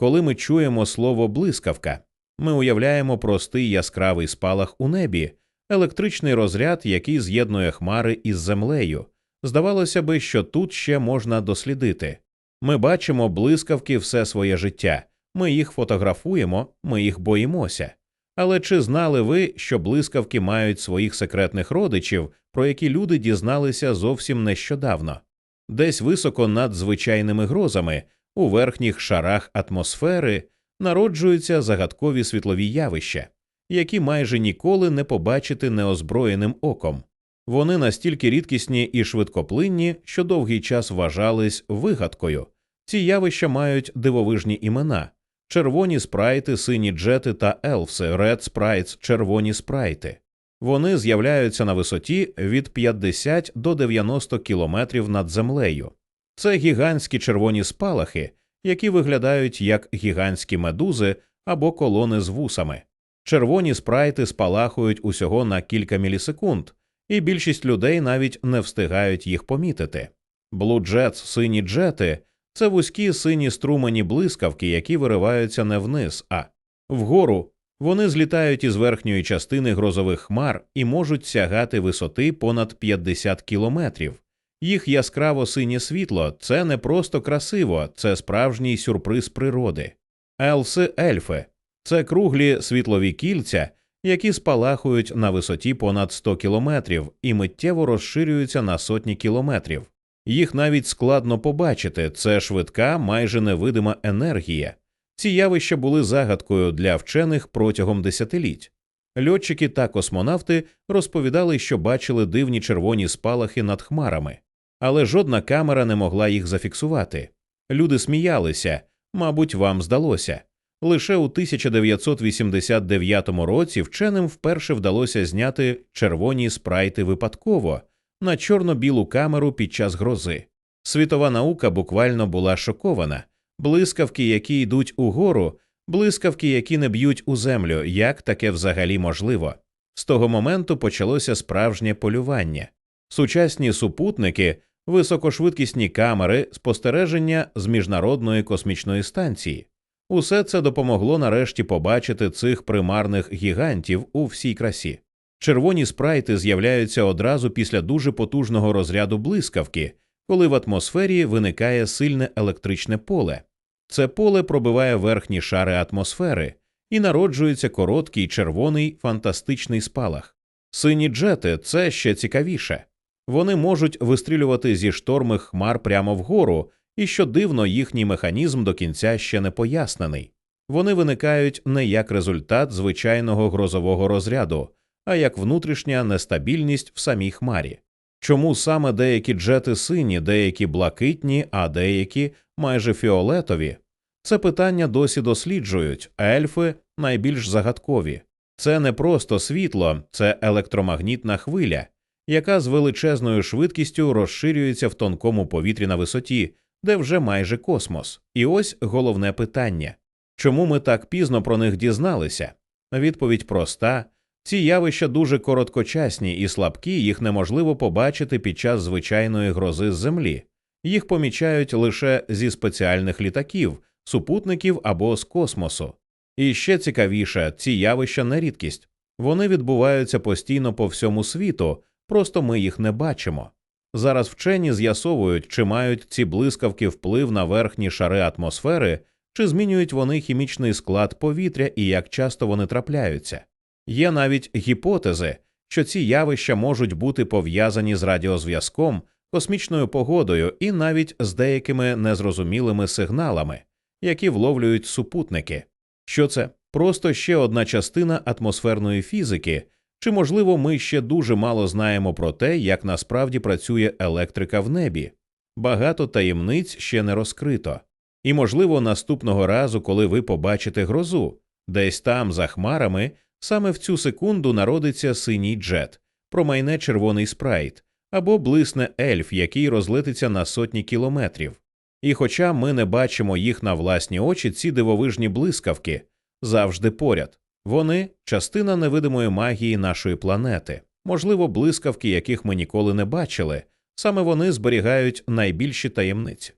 Коли ми чуємо слово блискавка, ми уявляємо простий яскравий спалах у небі, електричний розряд, який з'єднує хмари із землею. Здавалося би, що тут ще можна дослідити. Ми бачимо блискавки все своє життя, ми їх фотографуємо, ми їх боїмося. Але чи знали ви, що блискавки мають своїх секретних родичів, про які люди дізналися зовсім нещодавно? Десь високо над звичайними грозами, у верхніх шарах атмосфери, народжуються загадкові світлові явища, які майже ніколи не побачити неозброєним оком. Вони настільки рідкісні і швидкоплинні, що довгий час вважались вигадкою. Ці явища мають дивовижні імена червоні спрайти, сині джети та елфси, ред спрайтс, червоні спрайти. Вони з'являються на висоті від 50 до 90 кілометрів над землею. Це гігантські червоні спалахи, які виглядають як гігантські медузи або колони з вусами. Червоні спрайти спалахують усього на кілька мілісекунд, і більшість людей навіть не встигають їх помітити. Blue Jets, сині джети це вузькі сині струмені блискавки, які вириваються не вниз, а вгору. Вони злітають із верхньої частини грозових хмар і можуть сягати висоти понад 50 кілометрів. Їх яскраво синє світло це не просто красиво, це справжній сюрприз природи. Елси ельфи це круглі світлові кільця, які спалахують на висоті понад 100 кілометрів і миттєво розширюються на сотні кілометрів. Їх навіть складно побачити, це швидка, майже невидима енергія. Ці явища були загадкою для вчених протягом десятиліть. Льотчики та космонавти розповідали, що бачили дивні червоні спалахи над хмарами, але жодна камера не могла їх зафіксувати. Люди сміялися, мабуть, вам здалося. Лише у 1989 році вченим вперше вдалося зняти червоні спрайти випадково на чорно-білу камеру під час грози. Світова наука буквально була шокована. Блискавки, які йдуть угору, блискавки, які не б'ють у землю, як таке взагалі можливо. З того моменту почалося справжнє полювання. Сучасні супутники, високошвидкісні камери, спостереження з міжнародної космічної станції. Усе це допомогло нарешті побачити цих примарних гігантів у всій красі. Червоні спрайти з'являються одразу після дуже потужного розряду блискавки, коли в атмосфері виникає сильне електричне поле. Це поле пробиває верхні шари атмосфери і народжується короткий червоний фантастичний спалах. Сині джети це ще цікавіше. Вони можуть вистрілювати зі штормих хмар прямо вгору, і що дивно, їхній механізм до кінця ще не пояснений. Вони виникають не як результат звичайного грозового розряду, а як внутрішня нестабільність в самій хмарі. Чому саме деякі джети сині, деякі блакитні, а деякі майже фіолетові? Це питання досі досліджують, ельфи найбільш загадкові. Це не просто світло, це електромагнітна хвиля, яка з величезною швидкістю розширюється в тонкому повітрі на висоті, де вже майже космос. І ось головне питання чому ми так пізно про них дізналися? Відповідь проста. Ці явища дуже короткочасні і слабкі, їх неможливо побачити під час звичайної грози з землі. Їх помічають лише зі спеціальних літаків, супутників або з космосу. І ще цікавіше, ці явища не рідкість. Вони відбуваються постійно по всьому світу, просто ми їх не бачимо. Зараз вчені з'ясовують, чи мають ці блискавки вплив на верхні шари атмосфери, чи змінюють вони хімічний склад повітря і як часто вони трапляються. Є навіть гіпотези, що ці явища можуть бути пов'язані з радіозв'язком, космічною погодою і навіть з деякими незрозумілими сигналами, які вловлюють супутники. Що це просто ще одна частина атмосферної фізики, чи, можливо, ми ще дуже мало знаємо про те, як насправді працює електрика в небі. Багато таємниць ще не розкрито. І, можливо, наступного разу, коли ви побачите грозу, десь там, за хмарами, Саме в цю секунду народиться синій джет, промайне червоний спрайт або блисне ельф, який розлетиться на сотні кілометрів. І хоча ми не бачимо їх на власні очі, ці дивовижні блискавки завжди поряд, вони частина невидимої магії нашої планети, можливо, блискавки, яких ми ніколи не бачили, саме вони зберігають найбільші таємниці.